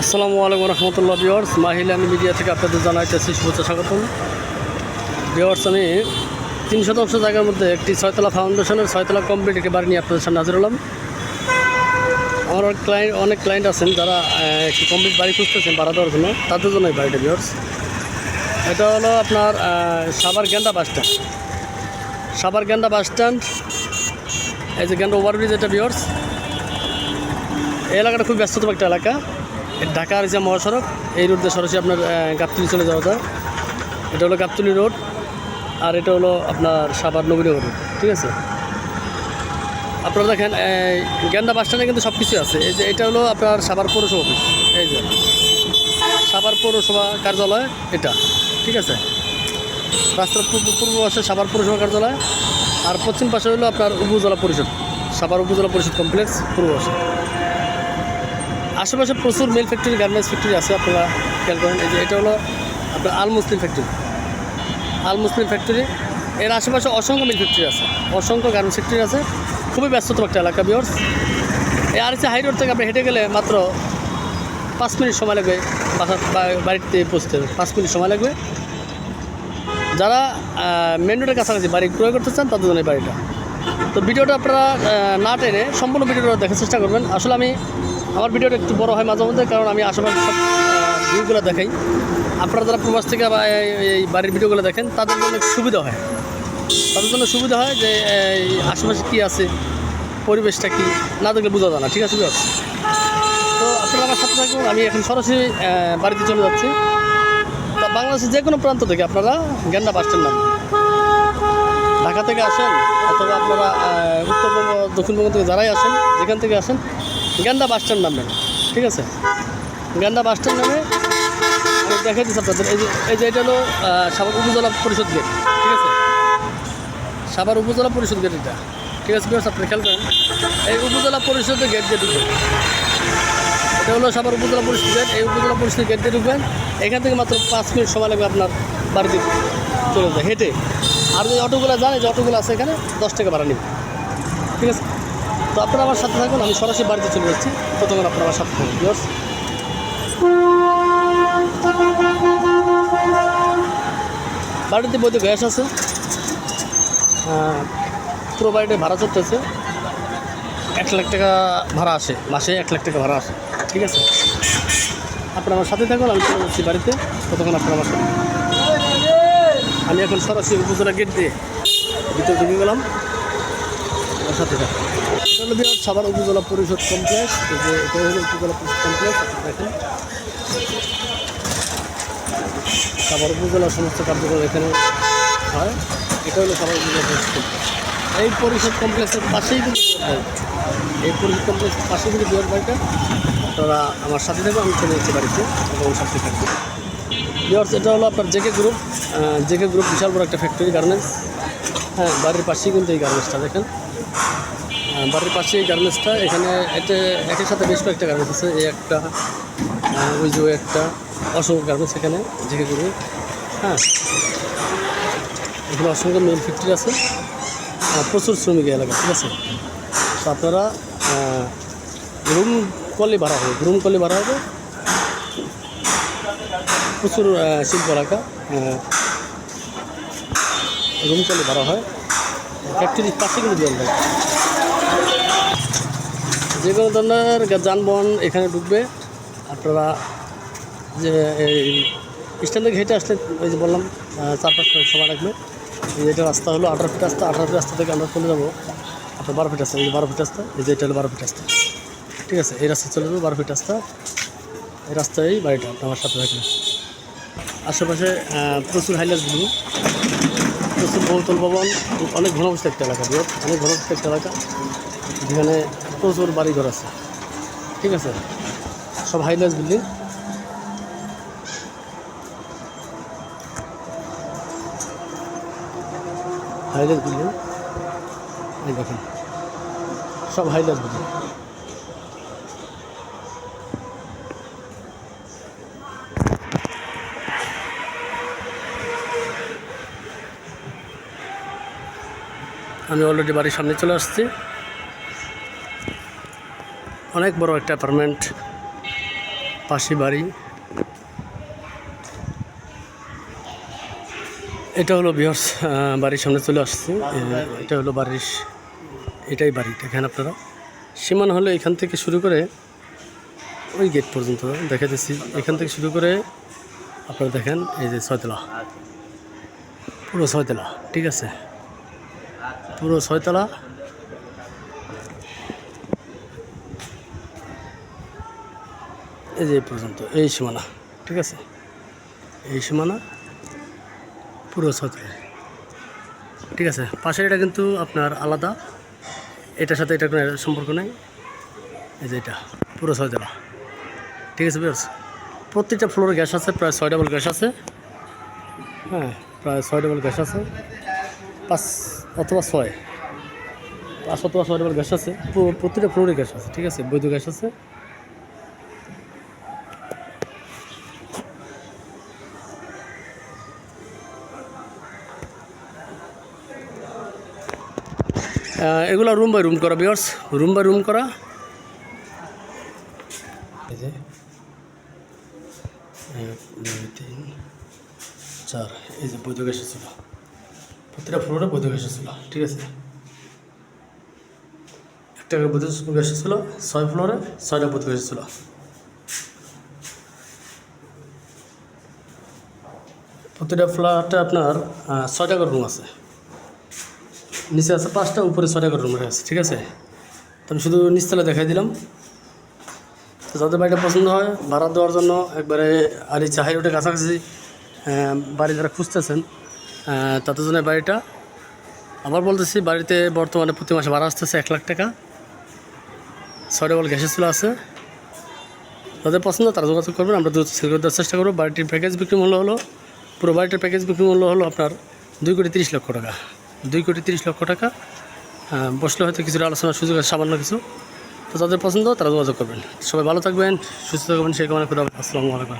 আসসালামু আলাইকুম রহমতুল্লাহ বিওয়ার্স মাহিলানি মিডিয়া থেকে আপনাদের জানাইতেছি শুভেচ্ছা, স্বাগতম। বিওয়ার্স আমি তিন শতাংশ জায়গার মধ্যে একটি ছয়তলা ফাউন্ডেশনের ছয়তলা কমপ্লিট একটি বাড়ি নিয়ে আপনাদের সামনে হাজির হলাম। আমার ক্লায়েন্ট অনেক ক্লায়েন্ট আছেন যারা একটি কমপ্লিট বাড়ি খুঁজতেছেন ভাড়া দেওয়ার জন্য। তাদের জন্য এই বাড়িটা বিওয়ার্স এটা হলো আপনার সাভার গেন্দা বাস স্ট্যান্ড। সাভার গেন্দা বাস স্ট্যান্ড, এই যে গেন্দা ওভারব্রিজ এটা বিওয়ার্স এই এলাকাটা খুব ব্যস্ততম একটা এলাকা। ঢাকার যে মহাসড়ক, এই রোড দিয়ে সরাসরি আপনার গাবতলি চলে যাওয়া যায়। এটা হলো গাবতলি রোড, আর এটা হলো আপনার সাভার নবীনগর রোড, ঠিক আছে? আপনারা দেখেন গেন্দা বাস স্ট্যান্ডে কিন্তু সব কিছুই আছে। এই যে এটা হলো আপনার সাভার পৌরসভা অফিস, এই যে। সাভার পৌরসভা কার্যালয় এটা, ঠিক আছে? রাস্তার পূর্ব পাশে সাভার পৌরসভা কার্যালয়, আর পশ্চিম পাশে হলো আপনার উপজেলা পরিষদ, সাভার উপজেলা পরিষদ কমপ্লেক্স পূর্ব পাশে। আশেপাশে প্রচুর মিল ফ্যাক্টরি গার্মেন্টস ফ্যাক্টরি আছে, আপনারা খেয়াল করেন। এই যে এটা হলো আপনার আল মুসলিম ফ্যাক্টরি আল মুসলিম ফ্যাক্টরি এর আশেপাশে অসংখ্য মিল ফ্যাক্টরি আছে, অসংখ্য গার্মেন্টস ফ্যাক্টরি আছে। খুবই ব্যস্ততম একটা এলাকা বিয়র্স এই আর হাই রোড থেকে আপনি হেঁটে গেলে মাত্র পাঁচ মিনিট সময় লাগবে বাড়িতে পৌঁছতে। হবে পাঁচ মিনিট সময় লাগবে। যারা মেন রোডের কাছাকাছি বাড়ি ক্রয় করতে চান, তাদের জন্য বাড়িটা। তো ভিডিওটা আপনারা না টেনে সম্পূর্ণ ভিডিওটা দেখার চেষ্টা করবেন। আসলে আমি আমার ভিডিওটা একটু বড় হয় মাঝে মধ্যে, কারণ আমি আশেপাশে সব ভিউগুলো দেখাই। আপনারা যারা প্রবাস থেকে বা এই- বাড়ির ভিডিওগুলো দেখেন, তাদের জন্য সুবিধা হয়। তাদের জন্য সুবিধা হয় যে, এই আশেপাশে কী আছে, পরিবেশটা কী, না দেখলে বোঝা যায় না, ঠিক আছে বিয়ার্স? তো আপনারা আমার সাথে থাকুন, আমি এখন সরাসরি বাড়িতে চলে যাচ্ছি। তা বাংলাদেশের যে কোনো প্রান্ত থেকে আপনারা গেন্ডা বাস স্ট্যান্ড ঢাকা থেকে আসেন, অথবা আপনারা উত্তরবঙ্গ দক্ষিণবঙ্গ থেকে যারাই আসেন, যেখান থেকে আসেন গেন্দা বাস স্ট্যান্ড নামবেন ঠিক আছে? গেন্দা বাস স্ট্যান্ড নামে, আমি দেখাই দিচ্ছি আপনাদের, এই যে এই যে এটা হলো সাভার উপজেলা পরিষদ গেট, ঠিক আছে? সাভার উপজেলা পরিষদ গেট এটা, ঠিক আছে? বিকজ আপনি খেয়াল করেন, এই উপজেলা পরিষদের গেট দিয়ে ঢুকবেন। এটা হলো সাভার উপজেলা পরিষদ গেট, এই উপজেলা পরিষদের গেট দিয়ে ঢুকবেন। এখান থেকে মাত্র পাঁচ মিনিট সময় লাগবে আপনার বাড়িতে চলে যায়, হেঁটে। আর যে অটোগুলো জানে যে অটোগুলো আছে এখানে, দশ টাকা ভাড়া নেবে। ঠিক আছে? তো আপনারা আমার সাথে থাকুন আমি সরাসরি বাড়িতে চলে যাচ্ছি। ততক্ষণ আপনারা আমার সাথে থাকুন বিকজ বাড়িতে বৈধ গ্যাস আছে। পুরো বাড়িতে ভাড়া চলতেছে। এক লাখ টাকা ভাড়া আসে, মাসে এক লাখ টাকা ভাড়া আসে। ঠিক আছে? আপনারা আমার সাথে থাকুন আমি চলে যাচ্ছি বাড়িতে। ততক্ষণ আপনারা আমার সাথে আমি এখন সরাসরি উপজেলা গেট দিয়ে ভিতরে ঢুকে গেলাম। আমার সাথে থাকুন এটা হলো সাভার উপজেলা পরিষদ কমপ্লেক্স। যে এটা হলো উপজেলা পরিষদ কমপ্লেক্স দেখেন। সাভার উপজেলার সমস্ত কার্যক্রম এখানে হয়। এটা হলো সাভার উপজেলা পরিষদ এই পরিষদ কমপ্লেক্সের পাশেই কিন্তু এই পরিষদ কমপ্লেক্সের পাশেই কিন্তু বিরাট বাড়িটা। আপনারা আমার সাথে থাকবে আমি চলে যাচ্ছি বাড়িতে। এবং সাথে থাকবে বিয়ার্স এটা হলো আপনার জেকে গ্রুপ। জেকে গ্রুপ বিশাল বড় একটা ফ্যাক্টরি গার্মেন্টস হ্যাঁ বাড়ির পাশেই কিন্তু এই গার্মেন্টসটা দেখেন। বাড়ির পাশে এই গার্মেন্টসটা। এখানে এটা একের সাথে বেশ কয়েকটা গার্মেন্টস আছে। এই একটা ওই যে একটা অসংখ্য গার্মেন্টস এখানে জেকে গ্রুপ হ্যাঁ এখানে অসংখ্য মেল ফ্যাক্টরি আছে। প্রচুর শ্রমিক এলাকা ঠিক আছে? তো আপনারা রুম কলে ভাড়া হবে রুম কলে ভাড়া হবে। প্রচুর শিল্প এলাকা রুম কলে ভাড়া হয়। ফ্যাক্টরির পাশে কিন্তু দেয় যে কোনো ধরনের যানবাহন এখানে ঢুকবে। আপনারা যে এই স্ট্যান্ড থেকে হেঁটে আসলে ওই যে বললাম চার পাঁচ সময় লাগবে এটা রাস্তা হলো আঠারো ফিট রাস্তা, আঠারো ফিট রাস্তা থেকে আমরা চলে যাব। আপনার বারো ফিট রাস্তা, এই যে বারো ফিট রাস্তা, এই যে এটা হলো বারো ফিট রাস্তা। ঠিক আছে, এই রাস্তা চলে যাব, বারো ফিট রাস্তা। এই রাস্তায় বাড়িটা, আমার সাথে থাকবেন আশেপাশে প্রচুর হাইলাস বিল্ডিং প্রচুর বহুতল ভবন, অনেক ঘনবস্ত একটা এলাকা, বৃহৎ, অনেক ঘনবস্ত একটা এলাকা। যেখানে প্রচুর বাড়িঘর আছে। ঠিক আছে? সব হাইলাস বিল্ডিং হাইলাস বিল্ডিং এই দেখেন। সব হাইলাস বিল্ডিং আমি অলরেডি বাড়ির সামনে চলে আসছি। অনেক বড় একটা অ্যাপার্টমেন্ট পাশে বাড়ি। এটা হলো বিহস বাড়ির সামনে চলে আসছে। এটা হলো বাড়ির, এটাই বাড়ি, দেখেন আপনারা। সীমানা হলো এখান থেকে শুরু করে ওই গেট পর্যন্ত দেখা যাচ্ছি এখান থেকে শুরু করে আপনারা দেখেন, এই যে ছয়তলা। পুরো ছয়তলা, ঠিক আছে? পুরো ছয়তলা। এই যে পর্যন্ত, এই সীমানা, ঠিক আছে? এই সীমানা পুরো ছয়তলা ঠিক আছে? পাশের এটা কিন্তু আপনার আলাদা, এটার সাথে এটা কোনো সম্পর্ক নেই। এই যে এটা, পুরো ছয়তলা ঠিক আছে বিয়ার্স প্রত্যেকটা ফ্লোরে গ্যাস আছে, প্রায় ছয় ডাবল গ্যাস আছে। হ্যাঁ প্রায় ছয় ডাবল গ্যাস আছে। পাঁচ অথবা ছয়, পাঁচ অথবা ছয় ডাবল গ্যাস আছে। পুরো- প্রত্যেকটা ফ্লোরে গ্যাস আছে, ঠিক আছে? বৈধ গ্যাস আছে। এগুলো রুম বাই রুম করা বিয়ার্স রুম বাই রুম করা। এই যে। চার। এই যে বৈধ গ্যাস ছিল প্রতিটা ফ্লোরে বৈধ গ্যাস ছিল ঠিক আছে? একটা বৈধ গ্যাস ছিল ছয় ফ্লোরে ছয়টা বৈধ গ্যাস ছিল প্রতিটা ফ্ল্যাটে আপনার ছয়টা করে রুম আছে। নিচে আছে পাঁচটা, উপরে ছয়টা করে রুম আছে, ঠিক আছে? তো আমি শুধু নিচতলা দেখাই দিলাম। তো যাদের বাড়িটা পছন্দ হয়, ভাড়া দেওয়ার জন্য একবারে আলি চাহাই রোডের কাছাকাছি বাড়ি যারা খুঁজতেছেন তাদের জন্য বাড়িটা। আবার বলতেছি, বাড়িতে বর্তমানে প্রতি মাসে ভাড়া আসতেছে এক লাখ টাকা। ছয় ডবল গ্যাসের চুলা আছে। যাদের পছন্দ তারা যোগাযোগ করবেন, আমরা দ্রুত সেল করে দেওয়ার চেষ্টা করব। বাড়িটির প্যাকেজ বিক্রি মূল্য হলো, পুরো বাড়িটির প্যাকেজ বিক্রি মূল্য হলো আপনার দুই কোটি তিরিশ লক্ষ টাকা। দুই কোটি তিরিশ লক্ষ টাকা। বসলে হয়তো কিছুটা আলোচনার সুযোগ আছে, সামান্য কিছু। তো তাদের পছন্দ, তারা যোগাযোগ করবেন। সবাই ভালো থাকবেন, সুস্থ থাকবেন, সেই কামনা করে আসসালামু আলাইকুম।